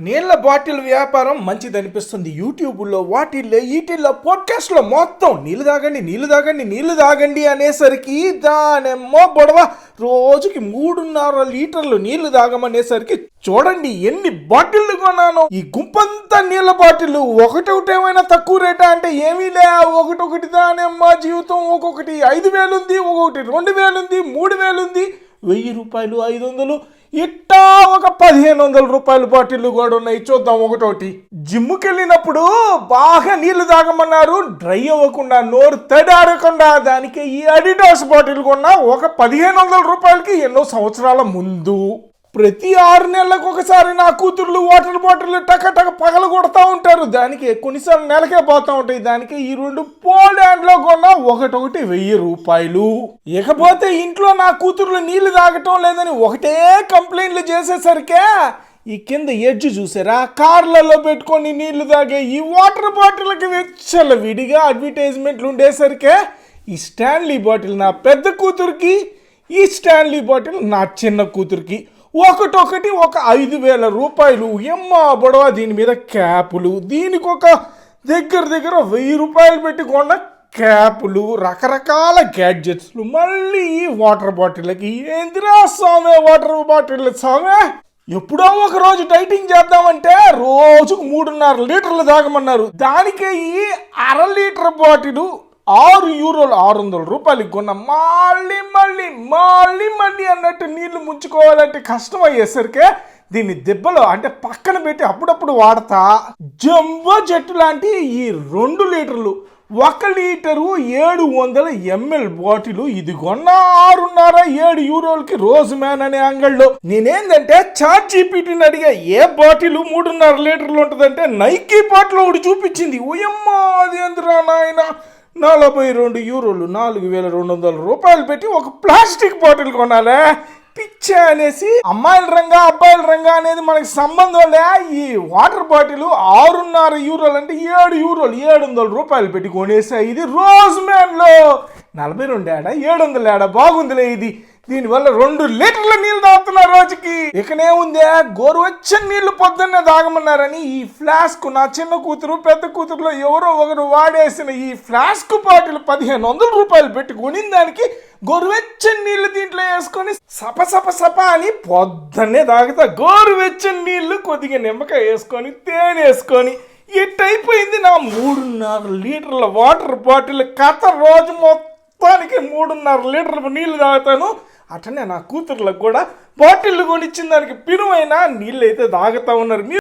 నీళ్ళ బాటిల్ వ్యాపారం మంచిది అనిపిస్తుంది యూట్యూబ్లో వాటిల్లో వీటిల్లో పాడ్కాస్ట్లో మొత్తం నీళ్ళు తాగండి నీళ్ళు తాగండి నీళ్ళు తాగండి అనేసరికి దానెమ్మో గొడవ. రోజుకి మూడున్నర లీటర్లు నీళ్ళు తాగమనేసరికి చూడండి ఎన్ని బాటిల్లు కొన్నాను. ఈ గుంపంతా నీళ్ళ బాటిల్ ఒకటి ఒకటి ఏమైనా తక్కువ రేటా అంటే ఏమీ లే. ఒకటి ఒకటి దానెమ్మ జీవితం. ఒక్కొక్కటి ఐదు వేలుంది ఒక్కొక్కటి రెండు వేలుంది మూడు వేలుంది. వెయ్యి రూపాయలు ఐదు వందలు ఇట్టా పదిహేను వందల రూపాయల బాటిల్ కూడా ఉన్నాయి. చూద్దాం ఒకటోటి. జిమ్కి వెళ్ళినప్పుడు బాగా నీళ్ళు తాగమన్నారు. డ్రై అవ్వకుండా నోరు తడారకుండా దానికి ఈ అడిడాస్ బాటిల్ కొన్నా ఒక పదిహేను వందల రూపాయలకి ఎన్నో సంవత్సరాల ముందు. ప్రతి ఆరు నెలలకు ఒకసారి నా కూతుర్లు వాటర్ బాటిల్ టక టక పగల కొడతా ఉంటారు. దానికి కొన్నిసార్లు నెలకే పోతా ఉంటాయి. దానికి ఈ రెండు పోలాండ్లో కొన్న ఒకటొకటి వెయ్యి రూపాయలు. ఇకపోతే ఇంట్లో నా కూతుర్లు నీళ్ళు తాగటం లేదని ఒకటే కంప్లైంట్లు చేసేసరికే ఈ కింద ఎడ్జ్ చూసారా? కార్లలో పెట్టుకొని నీళ్ళు తాగే ఈ వాటర్ బాటిల్కి వెచ్చల విడిగా అడ్వర్టైజ్మెంట్లు ఉండేసరికే ఈ స్టాన్లీ బాటిల్ నా పెద్ద కూతురికి ఈ స్టాన్లీ బాటిల్ నా చిన్న కూతురికి. ఒకటొకటి ఒక ఐదు వేల రూపాయలు. ఎమ్మా బొడవ దీని మీద క్యాపులు. దీనికి ఒక దగ్గర దగ్గర వెయ్యి రూపాయలు పెట్టి కొన్న క్యాపులు. రకరకాల గ్యాడ్జెట్స్లు మళ్ళీ వాటర్ బాటిల్కి ఏందిరా స్వామి వాటర్ బాటిల్ స్వామి? ఎప్పుడో ఒక రోజు డైటింగ్ చేద్దామంటే రోజుకు మూడున్నర లీటర్లు తాగమన్నారు. దానికే ఈ అర లీటర్ బాటిల్ ఆరు యూరోలు ఆరు వందల రూపాయలకి కొన్న మళ్ళీ మళ్ళీ మళ్ళీ మళ్ళీ అన్నట్టు నీళ్ళు ముంచుకోవాలంటే కష్టం అయ్యేసరికి దీన్ని దెబ్బలో అంటే పక్కన పెట్టి అప్పుడప్పుడు వాడతా. జంబో జట్టు లాంటి ఈ రెండు లీటర్లు ఒక లీటరు ఏడు వందల ఎంఎల్ బాటిల్. ఇది కొన్న ఆరున్నర ఏడు యూరోలకి రోజు మ్యాన్ అనే అంగళ్ళో. నేనేందంటే చాట్ జీపీటీని అడిగా ఏ బాటిల్ మూడున్నర లీటర్లు ఉంటుందంటే నైకీ బాటిల్ ఒకటి చూపించింది. ఓయమ్మా అది ఎందురా నాయన? నలభై రెండు యూరోలు నాలుగు వేల రెండు వందల రూపాయలు పెట్టి ఒక ప్లాస్టిక్ బాటిల్ కొనాలే. పిచ్చే అనేసి అమ్మాయిల రంగా అబ్బాయిల రంగా అనేది మనకి సంబంధం లే. ఈ వాటర్ బాటిల్ ఆరున్నర యూరోలు అంటే ఏడు యూరోలు ఏడు వందల రూపాయలు పెట్టి కొనేసా ఇది రోజ్ మ్యాన్లో నలభై రెండు ఏడా ఏడు వందల ఏడా బాగుందిలే ఇది. దీనివల్ల రెండు లీటర్ల నీళ్ళు తాగుతున్నారు రోజుకి. ఇకనే ఉందే గోరువెచ్చని నీళ్ళు పొద్దున్నే తాగమన్నారని ఈ ఫ్లాస్క్ నా చిన్న కూతురు పెద్ద కూతురులో ఎవరో ఒకరు వాడేసిన ఈ ఫ్లాస్క్ బాటిల్ పదిహేను వందల రూపాయలు పెట్టి కొనిన దానికి గోరువెచ్చని నీళ్ళు దీంట్లో వేసుకొని సప సప సప అని పొద్దున్నే తాగుతా. గోరువెచ్చని నీళ్ళు కొద్దిగా నిమ్మకాయ వేసుకొని తేనె వేసుకొని ఇట్టయిపోయింది నా మూడున్నర లీటర్ల వాటర్ బాటిల్. కథ రోజు మొత్తానికి మూడున్నర లీటర్ల నీళ్ళు తాగుతాను. అట్లనే నా కూతుర్లకు కూడా బాటిల్ కొనిచ్చిన దానికి పిరువైన నీళ్ళు అయితే తాగుతా ఉన్నారు. మీరు